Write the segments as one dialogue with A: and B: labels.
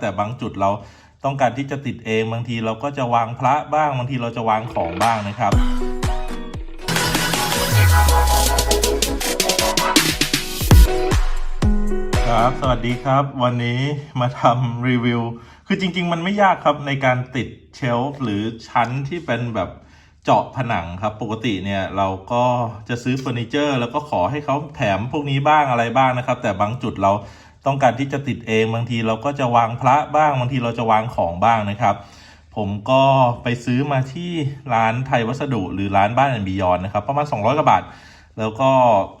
A: แต่บางจุดเราต้องการที่จะติดเองบางทีเราก็จะวางพระบ้างบางทีเราจะวางของบ้างนะครับครับสวัสดีครับ วันนี้มาทำรีวิว คือจริง ๆ มันไม่ยากครับในการติดเชลฟ์หรือชั้นที่เป็นแบบเจาะผนังครับ ปกติเนี่ยเราก็จะซื้อเฟอร์นิเจอร์ แล้วก็ขอให้เขาแถมพวกนี้บ้างอะไรบ้างนะครับ แต่บางจุดเรา ต้องการที่จะติดเองบางทีเราก็จะวางพระบ้างบางทีเราจะวางของบ้างนะครับ ผมก็ไปซื้อมาที่ร้านไทยวัสดุหรือร้านบ้านแอนบิยอนนะครับประมาณ 200กว่าบาท แล้วก็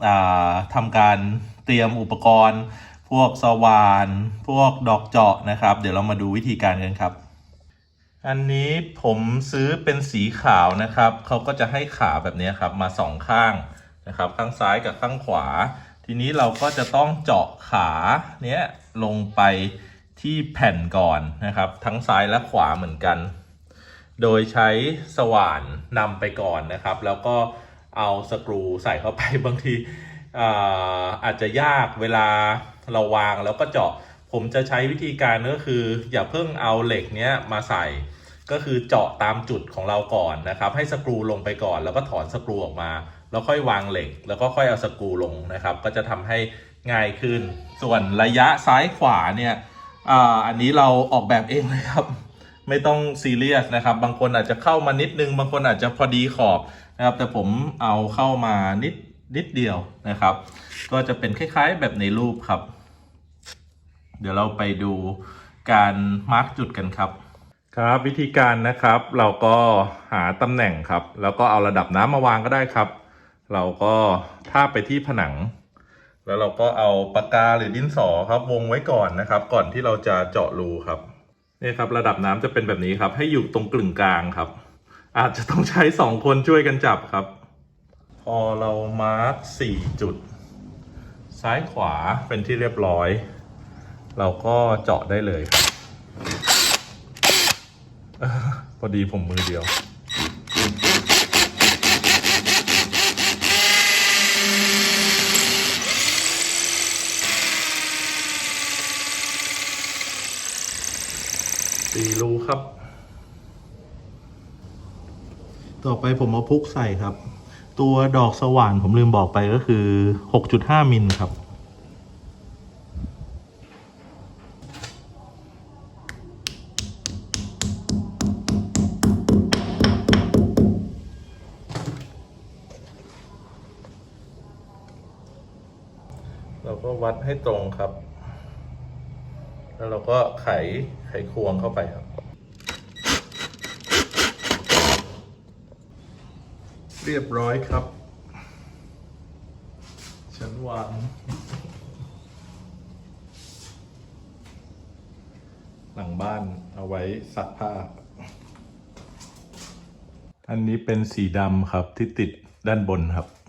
A: อ่าทำการเตรียมอุปกรณ์ พวกสว่าน พวกดอกเจาะนะครับ เดี๋ยวเรามาดูวิธีการกันครับอันนี้ผมซื้อเป็นสีขาวนะครับ เขาก็จะให้ขาแบบนี้ครับมาสองข้างนะครับ ข้างซ้ายกับข้างขวา ทีนี้เราก็จะต้องเจาะขาเนี้ยลงไปที่แผ่นก่อนนะครับ ทั้งซ้ายและขวาเหมือนกัน โดยใช้สว่านนำไปก่อนนะครับ แล้วก็เอาสกรูใส่เข้าไปบางทีอ่าอาจจะยากเวลาเราวางแล้วก็เจาะ ผมจะใช้วิธีการก็คือ อย่าเพิ่งเอาเหล็กเนี้ยมาใส่ ก็คือเจาะตามจุดของเราก่อนนะครับ ให้สกรูลงไปก่อนแล้วก็ถอนสกรูออกมา แล้วค่อยวางเหล็ก แล้วก็ค่อยเอาสกรูลงนะครับ ก็จะทำให้ง่ายขึ้น ส่วนระยะซ้ายขวาเนี่ยอ,อันนี้เราออกแบบเองเลยครับ ไม่ต้องซีเรียสนะครับ บางคนอาจจะเข้ามานิดนึง บางคนอาจจะพอดีขอบนะครับ แต่ผมเอาเข้ามานิดนิดเดียวนะครับ ก็จะเป็นคล้ายๆแบบในรูปครับ เดี๋ยวเราไปดูการมาร์กจุดกันครับครับวิธีการนะครับเราก็หาตำแหน่งครับ แล้วก็เอาระดับน้ำมาวางก็ได้ครับ เราก็ทาบไปที่ผนัง แล้วเราก็เอาปากกาหรือดินสอครับวงไว้ก่อนนะครับ ก่อนที่เราจะเจาะรูครับนี่ครับระดับน้ำจะเป็นแบบนี้ครับ ให้อยู่ตรงกลึงกลางครับ อาจจะต้องใช้สองคนช่วยกันจับครับ พอเรามาร์กสี่จุด ซ้ายขวาเป็นที่เรียบร้อย เราก็เจาะได้เลยครับพอดีผมมือเดียว สี่รูครับ ต่อไปผมเอาพุกใส่ครับ ตัวดอกสว่านผมลืมบอกไปก็คือ6.5มิลครับ เราก็วัดให้ตรงครับ แล้วเราก็ไขไขควงเข้าไปครับ เรียบร้อยครับ ฉันวางหลังบ้านเอาไว้ซักผ้า อันนี้เป็นสีดำครับที่ติดด้านบนครับ